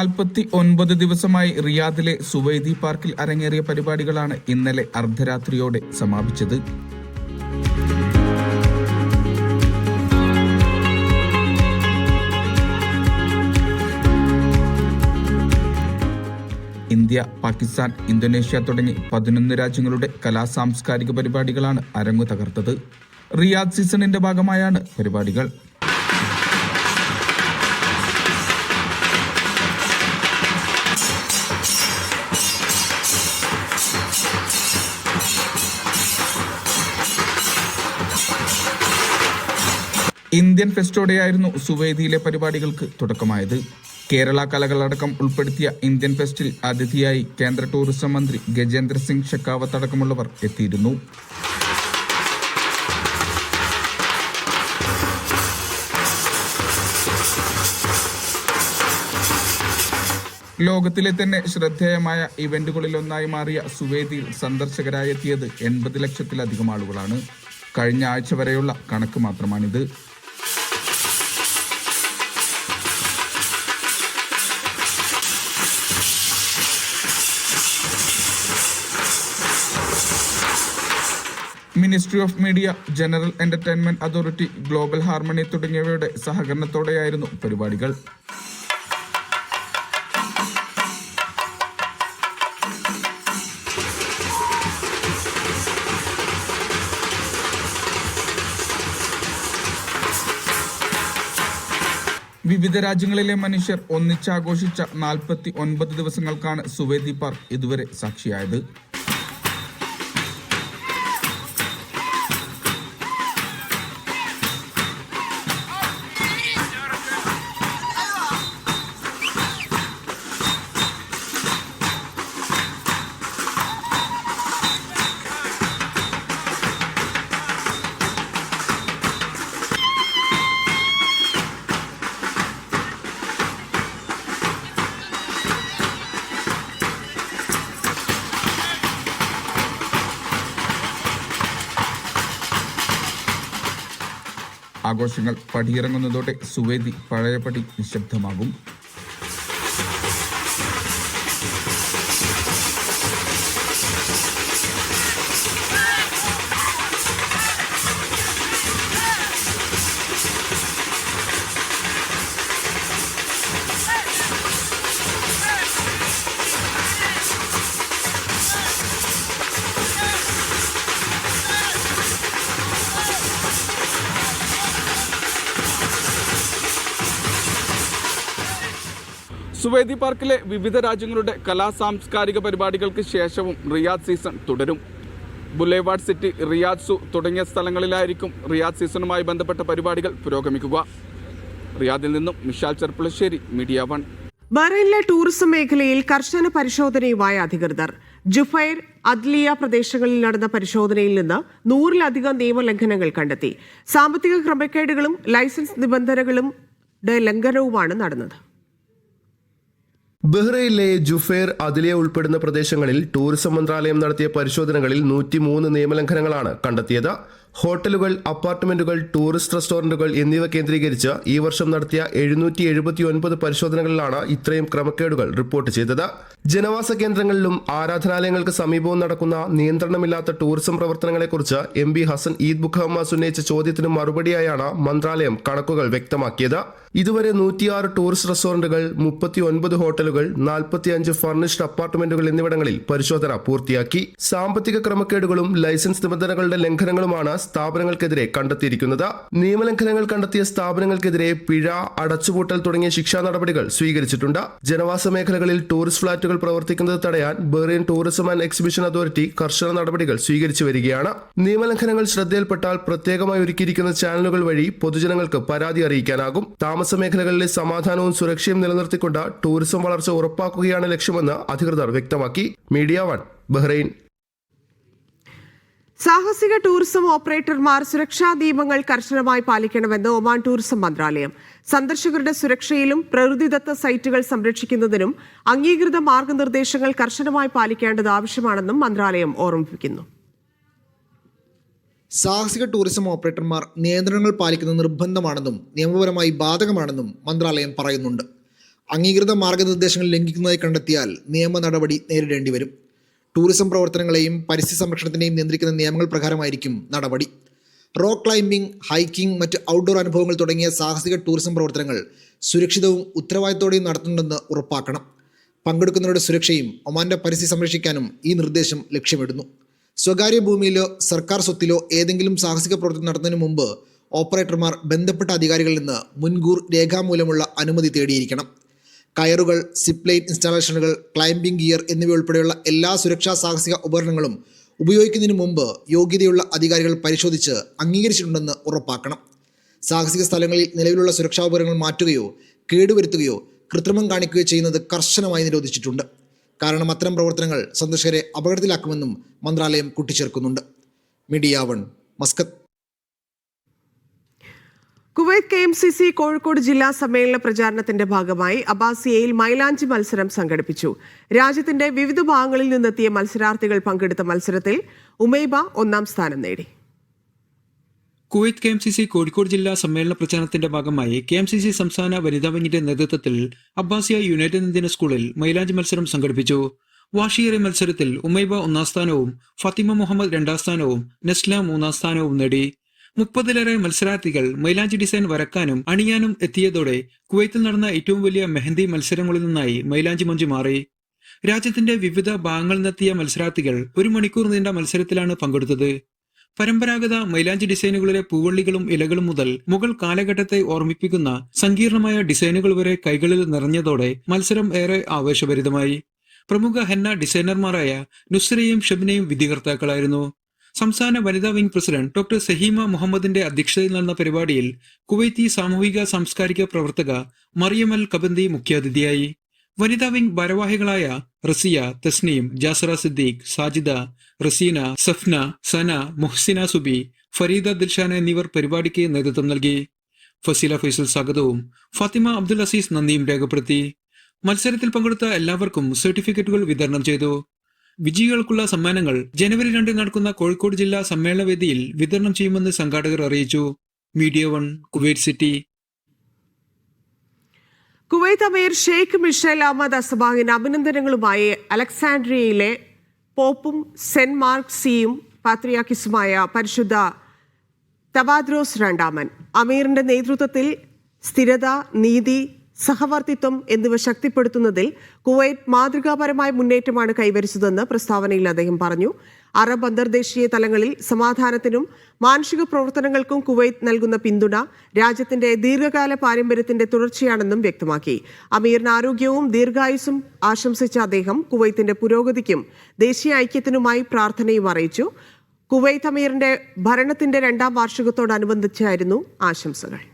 നാൽപ്പത്തി ഒൻപത് ദിവസമായി റിയാദിലെ സുവൈദി പാർക്കിൽ അരങ്ങേറിയ പരിപാടികളാണ് ഇന്നലെ അർദ്ധരാത്രിയോടെ സമാപിച്ചത്. ഇന്ത്യ പാകിസ്ഥാൻ ഇന്തോനേഷ്യ തുടങ്ങി പതിനൊന്ന് രാജ്യങ്ങളുടെ കലാ സാംസ്കാരിക പരിപാടികളാണ് അരങ്ങു തകർത്തത്. റിയാദ് സീസണിന്റെ ഭാഗമായാണ് പരിപാടികൾ. ഇന്ത്യൻ ഫെസ്റ്റോടെയായിരുന്നു സുവേദിയിലെ പരിപാടികൾക്ക് തുടക്കമായത്. കേരള കലകളടക്കം ഉൾപ്പെടുത്തിയ ഇന്ത്യൻ ഫെസ്റ്റിൽ അതിഥിയായി കേന്ദ്ര ടൂറിസം മന്ത്രി ഗജേന്ദ്ര സിംഗ് ഷെക്കാവത്ത് അടക്കമുള്ളവർ എത്തിയിരുന്നു. ലോകത്തിലെ തന്നെ ശ്രദ്ധേയമായ ഇവന്റുകളിലൊന്നായി മാറിയ സുവേദിയിൽ സന്ദർശകരായി എത്തിയത് എൺപത് ലക്ഷത്തിലധികം ആളുകളാണ്. കഴിഞ്ഞ ആഴ്ച വരെയുള്ള കണക്ക് മാത്രമാണിത്. Ministry of media general entertainment authority global harmony തുടങ്ങിയവയുടെ സഹകരണത്തോടെയായിരുന്നു പരിപാടികൾ. വിവിധ രാജ്യങ്ങളിലെ മനുഷ്യർ ഒന്നിച്ചാഘോഷിച്ച നാൽപ്പത്തി ഒൻപത് ദിവസങ്ങൾക്കാണ് സുവേദി പാർക്ക് ഇതുവരെ സാക്ഷിയായത്. ആഘോഷങ്ങൾ പടിയിറങ്ങുന്നതോടെ സുവേദി പഴയപടി നിശബ്ദമാകും. സുവേദി പാർക്കിലെ വിവിധ രാജ്യങ്ങളുടെ കലാ സാംസ്കാരിക പരിപാടികൾക്ക് ശേഷവും റിയാദ് സീസൺ തുടരും. ബുലേവാർഡ് സിറ്റി റിയാദ് സു തുടങ്ങിയ സ്ഥലങ്ങളിലായിരിക്കും റിയാദ് സീസണുമായി ബന്ധപ്പെട്ട പരിപാടികൾ പുരോഗമിക്കുക. റിയാദിൽ നിന്നും മിഷാൽ ചെർപ്പുളശ്ശേരി മീഡിയ വൺ. ബഹ്റൈനിലെ ടൂറിസം മേഖലയിൽ കർശന പരിശോധനയുമായ അധികൃതർ. ജുഫൈർ അദ്ലിയ പ്രദേശങ്ങളിൽ നടന്ന പരിശോധനയിൽ നിന്ന് നൂറിലധികം നിയമലംഘനങ്ങൾ കണ്ടെത്തി. സാമ്പത്തിക ക്രമക്കേടുകളും ലൈസൻസ് നിബന്ധനകളും ലംഘനവുമാണ് നടന്നത്. ബഹ്റൈനിലെ ജുഫേർ അതിലെ ഉൾപ്പെടുന്ന പ്രദേശങ്ങളിൽ ടൂറിസം മന്ത്രാലയം നടത്തിയ പരിശോധനകളിൽ നൂറ്റിമൂന്ന് നിയമലംഘനങ്ങളാണ് കണ്ടെത്തിയത്. ഹോട്ടലുകൾ അപ്പാർട്ട്മെന്റുകൾ ടൂറിസ്റ്റ് റെസ്റ്റോറന്റുകൾ എന്നിവ കേന്ദ്രീകരിച്ച് ഈ വർഷം നടത്തിയ എഴുന്നൂറ്റി എഴുപത്തി ഒൻപത് പരിശോധനകളിലാണ് ഇത്രയും ക്രമക്കേടുകൾ റിപ്പോർട്ട് ചെയ്തത്. ജനവാസ കേന്ദ്രങ്ങളിലും ആരാധനാലയങ്ങൾക്ക് സമീപവും നടക്കുന്ന നിയന്ത്രണമില്ലാത്ത ടൂറിസം പ്രവർത്തനങ്ങളെക്കുറിച്ച് M B Hasan Eid Bukhammas ഉന്നയിച്ച ചോദ്യത്തിന് മറുപടിയായാണ് മന്ത്രാലയം കണക്കുകൾ വ്യക്തമാക്കിയത്. ഇതുവരെ നൂറ്റിയാറ് ടൂറിസ്റ്റ് റെസ്റ്റോറന്റുകൾ മുപ്പത്തി ഒൻപത് ഹോട്ടലുകൾ നാൽപ്പത്തിയഞ്ച് ഫർണിഷ്ഡ് അപ്പാർട്ട്മെന്റുകൾ എന്നിവിടങ്ങളിൽ പരിശോധന പൂർത്തിയാക്കി. സാമ്പത്തിക ക്രമക്കേടുകളും ലൈസൻസ് നിബന്ധനകളുടെ ലംഘനങ്ങളുമാണ് സ്ഥാപനങ്ങൾക്കെതിരെ കണ്ടെത്തിയിരിക്കുന്നത് നിയമലംഘനങ്ങൾ കണ്ടെത്തിയ സ്ഥാപനങ്ങൾക്കെതിരെ പിഴ അടച്ചുപൂട്ടൽ തുടങ്ങിയ ശിക്ഷാ നടപടികൾ സ്വീകരിച്ചിട്ടുണ്ട്. ജനവാസ മേഖലകളിൽ ടൂറിസ്റ്റ് ഫ്ളാറ്റുകൾ പ്രവർത്തിക്കുന്നത് തടയാൻ Bahrain tourism and exhibition authority കർശന നടപടികൾ സ്വീകരിച്ചു വരികയാണ്. നിയമലംഘനങ്ങൾ ശ്രദ്ധയിൽപ്പെട്ടാൽ പ്രത്യേകമായി ഒരുക്കിയിരിക്കുന്ന ചാനലുകൾ വഴി പൊതുജനങ്ങൾക്ക് പരാതി അറിയിക്കാനാകും. താമസ മേഖലകളിലെ സമാധാനവും സുരക്ഷയും നിലനിർത്തിക്കൊണ്ട് ടൂറിസം വളർച്ച ഉറപ്പാക്കുകയാണ് ലക്ഷ്യമെന്ന് അധികൃതർ വ്യക്തമാക്കി. Media one Bahrain. സാഹസിക ടൂറിസം ഓപ്പറേറ്റർമാർ സുരക്ഷാ നിയമങ്ങൾ കർശനമായി പാലിക്കണമെന്ന് ഒമാൻ ടൂറിസം മന്ത്രാലയം. സന്ദർശകരുടെ സുരക്ഷയിലും പ്രകൃതിദത്ത സൈറ്റുകൾ സംരക്ഷിക്കുന്നതിനും അംഗീകൃത മാർഗനിർദ്ദേശങ്ങൾ കർശനമായി പാലിക്കേണ്ടത് ആവശ്യമാണെന്നും മന്ത്രാലയം ഓർമ്മിപ്പിക്കുന്നു. സാഹസിക ടൂറിസം ഓപ്പറേറ്റർമാർ നിയന്ത്രണങ്ങൾ പാലിക്കുന്നത് നിർബന്ധമാണെന്നും നിയമപരമായി ബാധകമാണെന്നും മന്ത്രാലയം പറയുന്നുണ്ട്. അംഗീകൃത മാർഗനിർദ്ദേശങ്ങൾ ലംഘിക്കുന്നതായി കണ്ടെത്തിയാൽ നിയമ നടപടി നേരിടേണ്ടി വരും. ടൂറിസം പ്രവർത്തനങ്ങളെയും പരിസ്ഥിതി സംരക്ഷണത്തിനെയും നിയന്ത്രിക്കുന്ന നിയമങ്ങൾ പ്രകാരമായിരിക്കും നടപടി. റോക്ക് ക്ലൈംബിംഗ് ഹൈക്കിംഗ് മറ്റ് ഔട്ട്ഡോർ അനുഭവങ്ങൾ തുടങ്ങിയ സാഹസിക ടൂറിസം പ്രവർത്തനങ്ങൾ സുരക്ഷിതവും ഉത്തരവാദിത്തോടെയും നടത്തുന്നുണ്ടെന്ന് ഉറപ്പാക്കണം. പങ്കെടുക്കുന്നവരുടെ സുരക്ഷയും ഒമാന്റെ പരിസ്ഥിതി സംരക്ഷിക്കാനും ഈ നിർദ്ദേശം ലക്ഷ്യമിടുന്നു. സ്വകാര്യ ഭൂമിയിലോ സർക്കാർ സ്വത്തിലോ ഏതെങ്കിലും സാഹസിക പ്രവർത്തനം നടത്തുന്നതിന് മുമ്പ് ഓപ്പറേറ്റർമാർ ബന്ധപ്പെട്ട അധികാരികളിൽ നിന്ന് മുൻകൂർ രേഖാമൂലമുള്ള അനുമതി തേടിയിരിക്കണം. കയറുകൾ സിപ്ലൈൻ ഇൻസ്റ്റാളേഷനുകൾ ക്ലൈംബിംഗ് ഗിയർ എന്നിവയുൾപ്പെടെയുള്ള എല്ലാ സുരക്ഷാ സാഹസിക ഉപകരണങ്ങളും ഉപയോഗിക്കുന്നതിന് മുമ്പ് യോഗ്യതയുള്ള അധികാരികൾ പരിശോധിച്ച് അംഗീകരിച്ചിട്ടുണ്ടെന്ന് ഉറപ്പാക്കണം. സാഹസിക സ്ഥലങ്ങളിൽ നിലവിലുള്ള സുരക്ഷാ ഉപകരണങ്ങൾ മാറ്റുകയോ കേടുവരുത്തുകയോ കൃത്രിമം കാണിക്കുകയോ ചെയ്യുന്നത് കർശനമായി നിരോധിച്ചിട്ടുണ്ട്. കാരണം അത്തരം പ്രവർത്തനങ്ങൾ സന്ദർശകരെ അപകടത്തിലാക്കുമെന്നും മന്ത്രാലയം കൂട്ടിച്ചേർക്കുന്നുണ്ട്. Media one Muscat. Kuwait K M C C Kozhikode ജില്ലാ സമ്മേളന പ്രചാരണത്തിന്റെ ഭാഗമായി അബാസിയയിൽ മൈലാഞ്ചി മത്സരം സംഘടിപ്പിച്ചു. രാജ്യത്തിന്റെ വിവിധ ഭാഗങ്ങളിൽ നിന്നെത്തിയ മത്സരാർത്ഥികൾ പങ്കെടുത്ത മത്സരത്തിൽ ഉമൈബ ഒന്നാം സ്ഥാനം നേടി. Kuwait K M C C Kozhikode ജില്ലാ സമ്മേളന പ്രചാരണത്തിന്റെ ഭാഗമായി കെ എം സി സി സംസ്ഥാന വനിതാ വിങ്ങിന്റെ നേതൃത്വത്തിൽ അബ്ബാസിയ യുണൈറ്റഡ് ഇന്ത്യൻ സ്കൂളിൽ മൈലാഞ്ചി മത്സരം സംഘടിപ്പിച്ചു. വാഷിയറി മത്സരത്തിൽ ഉമൈബ ഒന്നാം സ്ഥാനവും ഫത്തിമ മുഹമ്മദ് രണ്ടാം സ്ഥാനവും നെസ്ല മൂന്നാം സ്ഥാനവും നേടി. മുപ്പതിലേറെ മത്സരാർത്ഥികൾ മൈലാഞ്ചി ഡിസൈൻ വരക്കാനും അണിയാനും എത്തിയതോടെ കുവൈത്തിൽ നടന്ന ഏറ്റവും വലിയ മെഹന്തി മത്സരങ്ങളിൽ നിന്നായി മൈലാഞ്ചി മഞ്ചു മാറി. രാജ്യത്തിന്റെ വിവിധ ഭാഗങ്ങളിൽ നിന്നെത്തിയ മത്സരാർത്ഥികൾ ഒരു മണിക്കൂർ നീണ്ട മത്സരത്തിലാണ് പങ്കെടുത്തത്. പരമ്പരാഗത മൈലാഞ്ചി ഡിസൈനുകളിലെ പൂവള്ളികളും ഇലകളും മുതൽ മുഗൾ കാലഘട്ടത്തെ ഓർമ്മിപ്പിക്കുന്ന സങ്കീർണമായ ഡിസൈനുകൾ വരെ കൈകളിൽ നിറഞ്ഞതോടെ മത്സരം ഏറെ ആവേശഭരിതമായി. പ്രമുഖ ഹെന്ന ഡിസൈനർമാരായ നുസ്രയും ഷബ്നയും വിധികർത്താക്കളായിരുന്നു. സംസ്ഥാന വനിതാ വിംഗ് പ്രസിഡന്റ് ഡോക്ടർ സഹീമ മുഹമ്മദിന്റെ അധ്യക്ഷതയിൽ നടന്ന പരിപാടിയിൽ കുവൈത്തി സാമൂഹിക സാംസ്കാരിക പ്രവർത്തക മറിയമൽ കബന്തി മുഖ്യാതിഥിയായി. വനിതാ വിംഗ് ഭാരവാഹികളായ റസിയ തസ്നീം ജാസറ സിദ്ദീഖ് സാജിദ റസീന സഫ്ന സന മുഹ്സിന സുബി ഫരീദ ദിൽഷാന എന്നിവർ പരിപാടിക്ക് നേതൃത്വം നൽകി. ഫസീല ഫൈസൽ സ്വാഗതവും. ഫാത്തിമ അബ്ദുൽ അസീസ് നന്ദിയും രേഖപ്പെടുത്തി. മത്സരത്തിൽ പങ്കെടുത്ത എല്ലാവർക്കും സർട്ടിഫിക്കറ്റുകൾ വിതരണം ചെയ്തു. വിജയികൾക്കുള്ള സമ്മാനങ്ങൾ ജനുവരി രണ്ടിന് നടക്കുന്ന കോഴിക്കോട് ജില്ലാ സമ്മേളന വേദിയിൽ വിതരണം ചെയ്യുമെന്ന് സംഘാടകർ അറിയിച്ചു. Media One Kuwait City. Kuwait അമീർ ഷെയ്ഖ് മിഷേൽ അഹമ്മദ് അസബാഹിന് അഭിനന്ദനങ്ങളുമായി അലക്സാൻഡ്രിയയിലെ പോപ്പും സെന്റ് മാർക്സിയും പാത്രിയാക്കിസുമായ പരിശുദ്ധ തവാദ്രോസ് രണ്ടാമൻ. അമീറിന്റെ നേതൃത്വത്തിൽ സ്ഥിരത നീതി സഹവർത്തിത്വം എന്നിവ ശക്തിപ്പെടുത്തുന്നതിൽ കുവൈറ്റ് മാതൃകാപരമായ മുന്നേറ്റമാണ് കൈവരിച്ചതെന്ന് പ്രസ്താവനയിൽ അദ്ദേഹം പറഞ്ഞു. അറബ് അന്തർദേശീയ തലങ്ങളിൽ സമാധാനത്തിനും മാനുഷിക പ്രവർത്തനങ്ങൾക്കും കുവൈത്ത് നൽകുന്ന പിന്തുണ രാജ്യത്തിന്റെ ദീർഘകാല പാരമ്പര്യത്തിന്റെ തുടർച്ചയാണെന്നും വ്യക്തമാക്കി. അമീറിന് ആരോഗ്യവും ദീർഘായുസും ആശംസിച്ച അദ്ദേഹം കുവൈത്തിന്റെ പുരോഗതിക്കും ദേശീയ ഐക്യത്തിനുമായി പ്രാർത്ഥനയും അറിയിച്ചു. കുവൈത്ത് അമീറിന്റെ ഭരണത്തിന്റെ രണ്ടാം വാർഷികത്തോടനുബന്ധിച്ചായിരുന്നു ആശംസകൾ.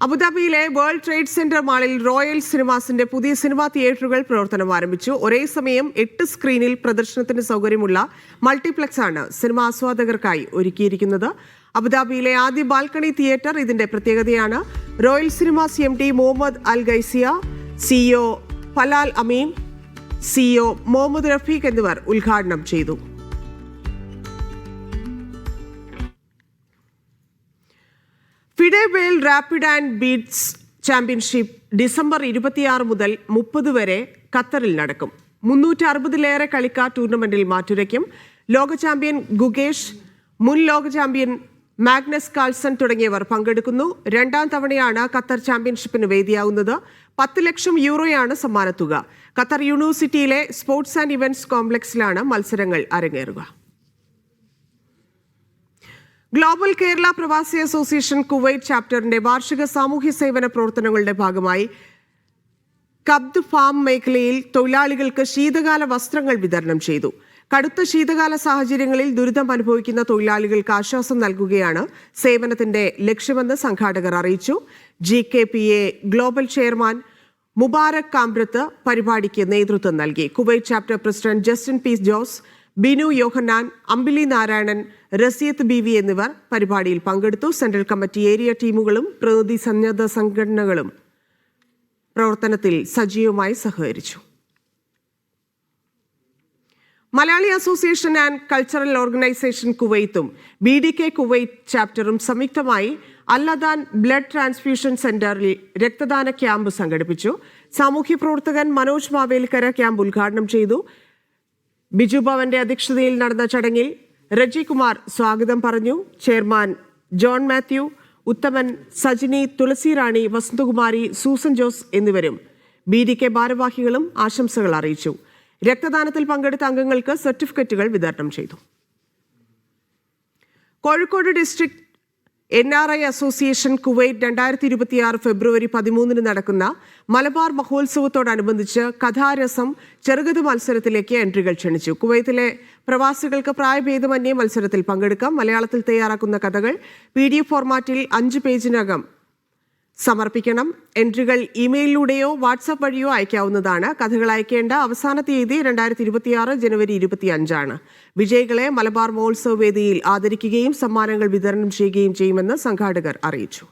അബുദാബിയിലെ വേൾഡ് ട്രേഡ് സെന്റർ മാളിൽ റോയൽ സിനിമാസിന്റെ പുതിയ സിനിമാ തിയേറ്ററുകൾ പ്രവർത്തനം ആരംഭിച്ചു. ഒരേ സമയം എട്ട് സ്ക്രീനിൽ പ്രദർശനത്തിന് സൗകര്യമുള്ള മൾട്ടിപ്ലക്സ് ആണ് സിനിമാ ആസ്വാദകർക്കായി ഒരുക്കിയിരിക്കുന്നത്. അബുദാബിയിലെ ആദ്യ ബാൽക്കണി തിയേറ്റർ ഇതിന്റെ പ്രത്യേകതയാണ്. Royal Cinemas M D Muhammad al ഗൈസിയ CEO ഫലാൽ അമീൻ സിഇഒ മുഹമ്മദ് റഫീഖ് എന്നിവർ ഉദ്ഘാടനം ചെയ്തു. ഫിഡേബേൽ rapid and beats championship December ഇരുപത്തിയാറ് മുതൽ മുപ്പത് വരെ ഖത്തറിൽ നടക്കും. മുന്നൂറ്റി അറുപതിലേറെ കളിക്കാർ ടൂർണമെന്റിൽ മാറ്റുരയ്ക്കും. ലോക ചാമ്പ്യൻ ഗുഗേഷ് മുൻ ലോക ചാമ്പ്യൻ മാഗ്നസ് കാൾസൺ തുടങ്ങിയവർ പങ്കെടുക്കുന്നു. രണ്ടാം തവണയാണ് ഖത്തർ ചാമ്പ്യൻഷിപ്പിന് വേദിയാവുന്നത്. പത്ത് ലക്ഷം യൂറോയാണ് സമ്മാനത്തുക. ഖത്തർ യൂണിവേഴ്സിറ്റിയിലെ സ്പോർട്സ് ആൻഡ് ഇവന്റ്സ് കോംപ്ലക്സിലാണ് മത്സരങ്ങൾ അരങ്ങേറുക. ഗ്ലോബൽ കേരള പ്രവാസി അസോസിയേഷൻ കുവൈറ്റ് ചാപ്റ്ററിന്റെ വാർഷിക സാമൂഹ്യ സേവന പ്രവർത്തനങ്ങളുടെ ഭാഗമായി കബ്ദ് ഫാം മേഖലയിൽ തൊഴിലാളികൾക്ക് ശീതകാല വസ്ത്രങ്ങൾ വിതരണം ചെയ്തു. കടുത്ത ശീതകാല സാഹചര്യങ്ങളിൽ ദുരിതം അനുഭവിക്കുന്ന തൊഴിലാളികൾക്ക് ആശ്വാസം നൽകുകയാണ് സേവനത്തിന്റെ ലക്ഷ്യമെന്ന് സംഘാടകർ അറിയിച്ചു. G K P A global chairman Mubarak Kambrath പരിപാടിക്ക് നേതൃത്വം നൽകി. Kuwait chapter president Justin P Jose Binu Yohannan Ambili Narayanan Raziyath B V എന്നിവർ പരിപാടിയിൽ പങ്കെടുത്തു. സെൻട്രൽ കമ്മിറ്റി ഏരിയ ടീമുകളും പ്രതിനിധി സന്നദ്ധ സംഘടനകളും പ്രവർത്തനത്തിൽ സജീവമായി സഹകരിച്ചു. Malayali association and cultural organisation കുവൈത്തും B D K Kuwait ചാപ്റ്ററും സംയുക്തമായി അല്ലദാൻ ബ്ലഡ് ട്രാൻസ്ഫ്യൂഷൻ സെന്ററിൽ രക്തദാന ക്യാമ്പ് സംഘടിപ്പിച്ചു. സാമൂഹ്യ പ്രവർത്തകൻ മനോജ് മാവേലിക്കര ക്യാമ്പ് ഉദ്ഘാടനം ചെയ്തു. ബിജു ഭവന്റെ അധ്യക്ഷതയിൽ നടന്ന ചടങ്ങിൽ റജി കുമാർ സ്വാഗതം പറഞ്ഞു. ചെയർമാൻ ജോൺ മാത്യു ഉത്തമൻ സജിനി തുളസിറാണി വസന്തകുമാരി സൂസൻ ജോസ് എന്നിവരും ബി ഡി കെ ഭാരവാഹികളും ആശംസകൾ അറിയിച്ചു. രക്തദാനത്തിൽ പങ്കെടുത്ത അംഗങ്ങൾക്ക് സർട്ടിഫിക്കറ്റുകൾ വിതരണം ചെയ്തു. Kozhikode district N R I association Kuwait രണ്ടായിരത്തി ഇരുപത്തിയാറ് ഫെബ്രുവരി പതിമൂന്നിന് നടക്കുന്ന മലബാർ മഹോത്സവത്തോടനുബന്ധിച്ച് കഥാരസം ചെറുകഥ മത്സരത്തിലേക്ക് എൻട്രികൾ ക്ഷണിച്ചു. കുവൈത്തിലെ പ്രവാസികൾക്ക് പ്രായഭേദമന്യേ മത്സരത്തിൽ പങ്കെടുക്കാം. മലയാളത്തിൽ തയ്യാറാക്കുന്ന കഥകൾ പി ഫോർമാറ്റിൽ അഞ്ച് പേജിനകം സമർപ്പിക്കണം. എൻട്രികൾ ഇമെയിലിലൂടെയോ വാട്സാപ്പ് വഴിയോ അയക്കാവുന്നതാണ്. കഥകൾ അയക്കേണ്ട അവസാന തീയതി രണ്ടായിരത്തി ഇരുപത്തിയാറ് ജനുവരി ഇരുപത്തിയഞ്ചാണ്. വിജയികളെ മലബാർ മഹോത്സവ വേദിയിൽ ആദരിക്കുകയും സമ്മാനങ്ങൾ വിതരണം ചെയ്യുകയും ചെയ്യുമെന്ന് സംഘാടകർ അറിയിച്ചു.